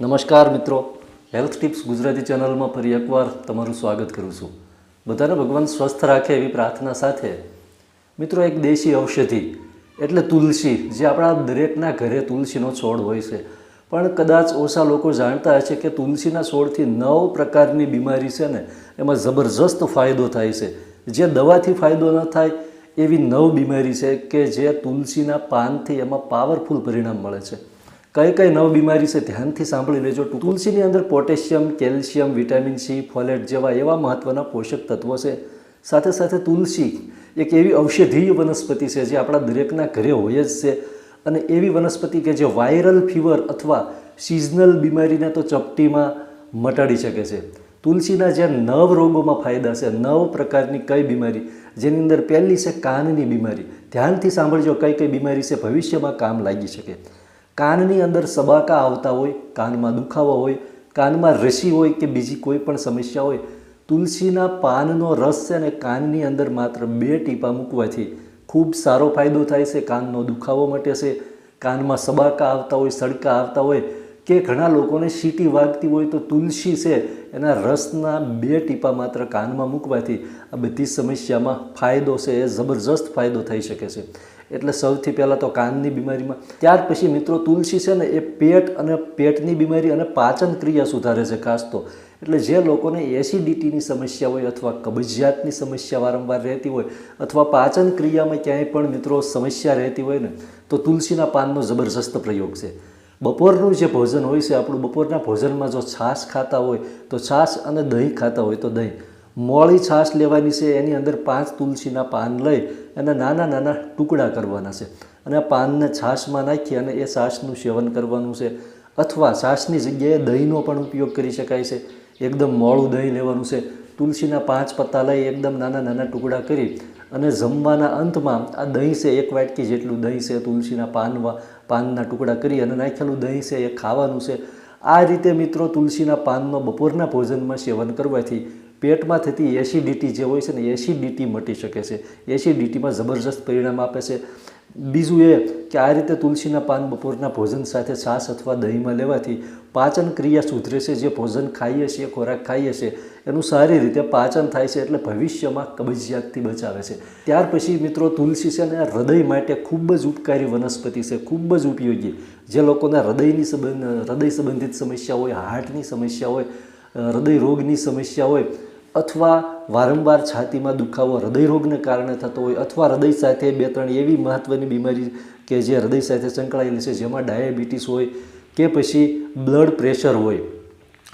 નમસ્કાર મિત્રો. Health tips Gujarati ચેનલમાં ફરી એકવાર તમારું સ્વાગત કરું છું. બધાને ભગવાન સ્વસ્થ રાખે એવી પ્રાર્થના સાથે. મિત્રો, એક દેશી ઔષધિ, એટલે તુલસી, જે આપણા દરેકના ઘરે તુલસીનો છોડ હોય છે. પણ કદાચ ઓછા લોકો જાણતા હશે કે તુલસીના છોડથી નવ પ્રકારની બીમારી છે ને, એમાં જબરજસ્ત ફાયદો થાય છે. જે દવાથી ફાયદો ન થાય એવી નવ બીમારી છે કે જે તુલસીના પાનથી એમાં પાવરફુલ પરિણામ મળે છે. કઈ કઈ નવ બીમારી છે ધ્યાનથી સાંભળી લેજો. તુલસીની અંદર potassium, calcium, vitamin C, folate જેવા એવા મહત્ત્વના પોષક તત્વો છે. સાથે સાથે તુલસી એક એવી ઔષધીય વનસ્પતિ છે જે આપણા દરેકના ઘરે હોય જ છે. અને એવી વનસ્પતિ કે જે વાયરલ ફીવર અથવા સિઝનલ બીમારીને તો ચપટીમાં મટાડી શકે છે. તુલસીના જે નવ રોગોમાં ફાયદા છે, નવ પ્રકારની કઈ બીમારી? જેની અંદર પહેલી છે કાનની બીમારી. ધ્યાનથી સાંભળજો કઈ કઈ બીમારી છે, ભવિષ્યમાં કામ લાગી શકે. કાનની અંદર સબાકા આવતા હોય, કાનમાં દુખાવો હોય, કાનમાં રસી હોય કે બીજી કોઈ પણ સમસ્યા હોય, તુલસીના પાનનો રસ છે ને કાનની અંદર માત્ર બે ટીપા મૂકવાથી ખૂબ સારો ફાયદો થાય છે. કાનનો દુખાવો મટે છે, કાનમાં સબાકા આવતા હોય, સડકા આવતા હોય કે ઘણા લોકોને સીટી વાગતી હોય તો તુલસી છે, એના રસના બે ટીપા માત્ર કાનમાં મૂકવાથી આ બધી સમસ્યામાં ફાયદો છે, એ જબરજસ્ત ફાયદો થઈ શકે છે. એટલે સૌથી પહેલાં તો કાનની બીમારીમાં. ત્યાર પછી મિત્રો તુલસી છે ને, એ પેટ અને પેટની બીમારી અને પાચન ક્રિયા સુધારે છે ખાસ તો. એટલે જે લોકોને એસિડિટીની સમસ્યા હોય અથવા કબજિયાતની સમસ્યા વારંવાર રહેતી હોય અથવા પાચન ક્રિયામાં ક્યાંય પણ મિત્રો સમસ્યા રહેતી હોય ને, તો તુલસીના પાનનો જબરજસ્ત પ્રયોગ છે. બપોરનું જે ભોજન હોય છે આપણું, બપોરના ભોજનમાં જો છાશ ખાતા હોય, તો છાશ અને દહીં ખાતા હોય તો દહીં. મોળી છાશ લેવાની છે, એની અંદર પાંચ તુલસીના પાન લઈ અને નાના નાના ટુકડા કરવાના છે. અને આ પાનને છાશમાં નાખી અને એ છાશનું સેવન કરવાનું છે. અથવા છાશની જગ્યાએ દહીંનો પણ ઉપયોગ કરી શકાય છે. એકદમ મોળું દહીં લેવાનું છે. તુલસીના પાંચ પત્તા લઈ એકદમ નાના નાના ટુકડા કરી અને જમવાના અંતમાં આ દહીં છે, એક વાટકી જેટલું દહીં છે તુલસીના પાનમાં પાનના ટુકડા કરી અને નાખેલું દહીં છે એ ખાવાનું છે. આ રીતે મિત્રો તુલસીના પાનનો બપોરના ભોજનમાં સેવન કરવાથી પેટમાં થતી એસિડિટી જે હોય છે ને, એસિડિટી મટી શકે છે. એસિડિટીમાં જબરજસ્ત પરિણામ આપે છે. બીજું એ કે આ રીતે તુલસીના પાન બપોરના ભોજન સાથે છાશ અથવા દહીંમાં લેવાથી પાચન ક્રિયા સુધરે છે. જે ભોજન ખાઈએ છીએ, ખોરાક ખાઈએ છીએ, એનું સારી રીતે પાચન થાય છે એટલે ભવિષ્યમાં કબજિયાતથી બચાવે છે. ત્યાર પછી મિત્રો તુલસી છે ને હૃદય માટે ખૂબ જ ઉપકારી વનસ્પતિ છે. ખૂબ જ ઉપયોગી. જે લોકોના હૃદયની સંબંધ, હૃદય સંબંધિત સમસ્યા હોય, હાર્ટની સમસ્યા હોય હૃદય રોગની સમસ્યા હોય અથવા વારંવાર છાતીમાં દુખાવો હૃદયરોગને કારણે થતો હોય અથવા હૃદય સાથે બે ત્રણ એવી મહત્ત્વની બીમારી કે જે હૃદય સાથે સંકળાયેલી છે, જેમાં ડાયાબિટીસ હોય કે પછી બ્લડ પ્રેશર હોય,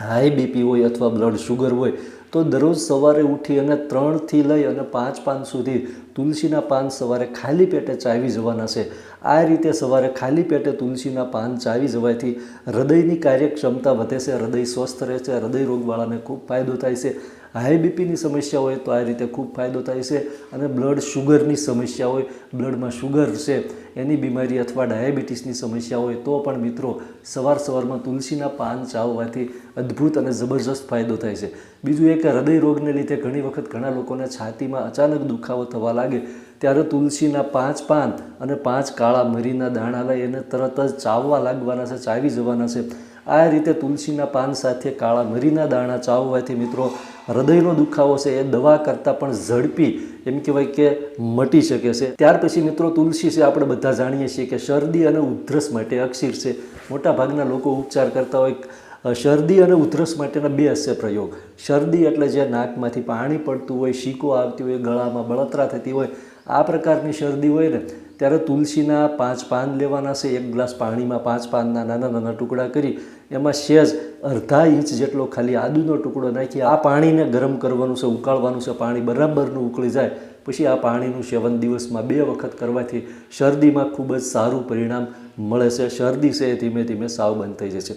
હાઈ બીપી હોય અથવા બ્લડ શુગર હોય, તો દરરોજ સવારે ઉઠી અને ત્રણથી લઈ અને પાંચ પાન સુધી તુલસીના પાન સવારે ખાલી પેટે ચાવી જવાના છે. આ રીતે સવારે ખાલી પેટે તુલસીના પાન ચાવી જવાથી હૃદયની કાર્યક્ષમતા વધે છે, હૃદય સ્વસ્થ રહે છે હૃદય રોગવાળાને ખૂબ ફાયદો થાય છે હાઈ બીપીની સમસ્યા હોય તો આ રીતે ખૂબ ફાયદો થાય છે અને બ્લડ શુગરની સમસ્યા હોય, બ્લડમાં શુગર છે, એની બીમારી અથવા ડાયાબિટીસની સમસ્યા હોય તો પણ મિત્રો સવાર સવારમાં તુલસીના પાન ચાવવાથી અદ્ભુત અને જબરજસ્ત ફાયદો થાય છે. બીજું એ કે હૃદય રોગને લીધે ઘણી વખત ઘણા લોકોને છાતીમાં અચાનક દુખાવો થવા લાગે. ત્યારે તુલસીના પાંચ પાન અને પાંચ કાળા મરીના દાણા લઈ એને તરત જ ચાવવા લાગવાના છે, ચાવી જવાના છે. આ રીતે તુલસીના પાન સાથે કાળા મરીના દાણા ચાવવાથી મિત્રો હૃદયનો દુખાવો છે, એ દવા કરતાં પણ ઝડપી એમ કહેવાય કે મટી શકે છે. ત્યાર પછી મિત્રો તુલસી છે, આપણે બધા જાણીએ છીએ કે શરદી અને ઉધરસ માટે અક્ષીર છે. મોટા ભાગના લોકો ઉપચાર કરતા હોય શરદી અને ઉધરસ માટેના બે હશે પ્રયોગ. શરદી એટલે જે નાકમાંથી પાણી પડતું હોય, શીકો આવતી હોય, ગળામાં બળતરા થતી હોય, આ પ્રકારની શરદી હોય ને ત્યારે તુલસીના પાંચ પાન લેવાના છે. એક ગ્લાસ પાણીમાં પાંચ પાનના નાના નાના ટુકડા કરી, એમાં સેજ અડધા ઇંચ જેટલો ખાલી આદુનો ટુકડો નાખી, આ પાણીને ગરમ કરવાનું છે, ઉકાળવાનું છે. પાણી બરાબરનું ઉકળી જાય. પછી આ પાણીનું સેવન દિવસમાં બે વખત કરવાથી શરદીમાં ખૂબ જ સારું પરિણામ મળે છે. શરદી છે ધીમે ધીમે સાવ બંધ થઈ જશે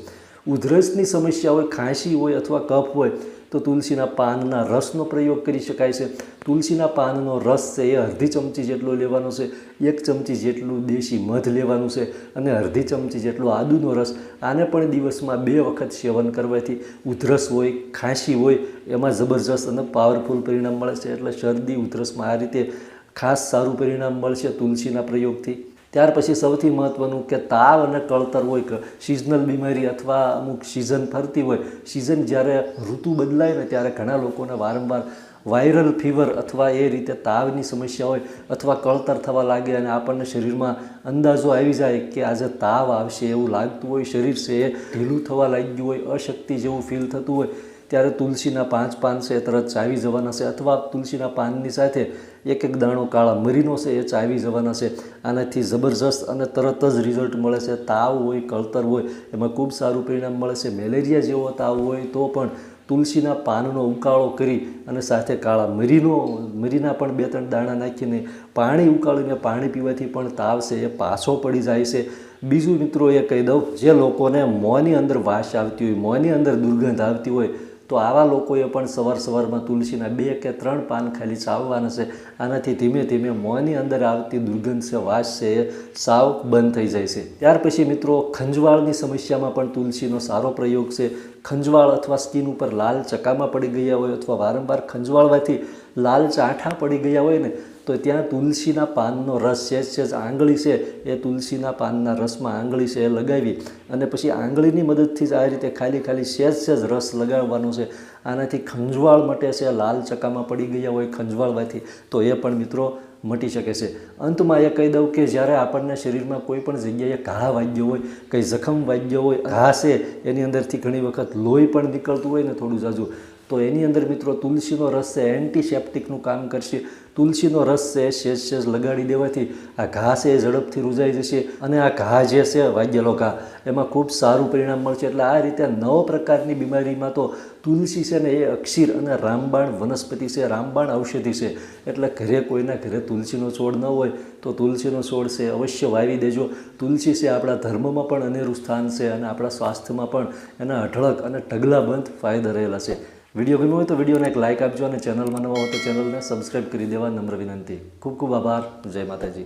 ઉધરસની સમસ્યા હોય, ખાંસી હોય અથવા કફ હોય તો તુલસીના પાનના રસનો પ્રયોગ કરી શકાય છે. તુલસીના પાનનો રસ છે એ અડધી ચમચી જેટલો લેવાનો છે, એક ચમચી જેટલું દેશી મધ લેવાનું છે અને અડધી ચમચી જેટલો આદુનો રસ. આને પણ દિવસમાં બે વખત સેવન કરવાથી ઉધરસ હોય, ખાંસી હોય, એમાં જબરજસ્ત અને પાવરફુલ પરિણામ મળે છે. એટલે શરદી, ઉધરસમાં આ રીતે ખાસ સારું પરિણામ મળશે તુલસીના પ્રયોગથી. ત્યાર પછી સૌથી મહત્ત્વનું કે તાવ અને કળતર હોય કે સિઝનલ બીમારી અથવા અમુક સિઝન ફરતી હોય સિઝન જ્યારે ઋતુ બદલાય ને ત્યારે ઘણા લોકોને વારંવાર વાયરલ ફીવર અથવા એ રીતે તાવની સમસ્યા હોય અથવા કળતર થવા લાગે અને આપણને શરીરમાં અંદાજો આવી જાય કે આજે તાવ આવશે એવું લાગતું હોય, શરીર છે એ ઢીલું થવા લાગ્યું હોય, અશક્તિ જેવું ફીલ થતું હોય, ત્યારે તુલસીના પાંચ પાન છે તરત ચાવી જવાના છે અથવા તુલસીના પાનની સાથે એક એક દાણો કાળા મરીનો છે, એ ચાવી જવાના છે. આનાથી જબરજસ્ત અને તરત જ રિઝલ્ટ મળે છે. તાવ હોય, કળતર હોય, એમાં ખૂબ સારું પરિણામ મળે છે. મેલેરિયા જેવો તાવ હોય તો પણ તુલસીના પાનનો ઉકાળો કરી અને સાથે કાળા મરીનો, મરીના પણ બે ત્રણ દાણા નાખીને પાણી ઉકાળીને પાણી પીવાથી પણ તાવ છે, એ પાછો પડી જાય છે. બીજું મિત્રો એ કહી દઉં, જે લોકોને મોંની અંદર વાસ આવતી હોય, મોંની અંદર દુર્ગંધ આવતી હોય તો આવા લોકોએ પણ સવાર સવારમાં તુલસીના બે કે ત્રણ પાન ખાલી ચાવવાના છે. આનાથી ધીમે ધીમે મોંની અંદર આવતી દુર્ગંધ છે, વાસ છે સાવ બંધ થઈ જાય છે. ત્યાર પછી મિત્રો, ખંજવાળની સમસ્યામાં પણ તુલસીનો સારો પ્રયોગ છે. ખંજવાળ અથવા સ્કિન ઉપર લાલ ચકામાં પડી ગયા હોય અથવા વારંવાર ખંજવાળવાથી લાલ ચાઠા પડી ગયા હોય ને તો ત્યાં તુલસીના પાનનો રસ છે છે આંગળી છે, એ તુલસીના પાનના રસમાં આંગળી છે એ લગાવી અને પછી આંગળીની મદદથી જ આ રીતે ખાલી ખાલી સહેજ સહેજ રસ લગાવવાનો છે. આનાથી ખંજવાળ મટે છે, લાલ ચકામાં પડી ગયા હોય ખંજવાળવાથી તો એ પણ મિત્રો મટી શકે છે. અંતમાં એ કહી દઉં કે જ્યારે આપણને શરીરમાં કોઈ પણ જગ્યાએ ઘા વાગ્યો હોય, કંઈ જખમ વાગ્યો હોય, ઘા છે, એની અંદરથી ઘણી વખત લોહી પણ નીકળતું હોય ને થોડું જાજુ તો એની અંદર મિત્રો તુલસીનો રસ છે એન્ટીસેપ્ટિકનું કામ કરશે. તુલસીનો રસ છે, શેષ શેષ લગાડી દેવાથી આ ઘા છે એ ઝડપથી રૂજાઈ જશે અને આ ઘા જે છે વાગ્યેલો ઘા એમાં ખૂબ સારું પરિણામ મળશે. એટલે આ રીતે નવ પ્રકારની બીમારીમાં તો તુલસી છે ને એ અક્ષીર અને રામબાણ વનસ્પતિ છે, રામબાણ ઔષધિ છે. એટલે ઘરે કોઈના ઘરે તુલસીનો છોડ ન હોય તો તુલસીનો છોડ છે, અવશ્ય વાવી દેજો. તુલસી છે આપણા ધર્મમાં પણ અનેરું સ્થાન છે અને આપણા સ્વાસ્થ્યમાં પણ એના અઢળક અને ઢગલાબંધ ફાયદા રહેલા છે. વીડિયો ગમ્યો હોય તો વિડીયોને એક લાઇક આપજો અને ચેનલમાં નવા હો તો ચેનલને સબસ્ક્રાઈબ કરી દેવા નમ્ર વિનંતી. ખૂબ ખૂબ આભાર. જય માતાજી.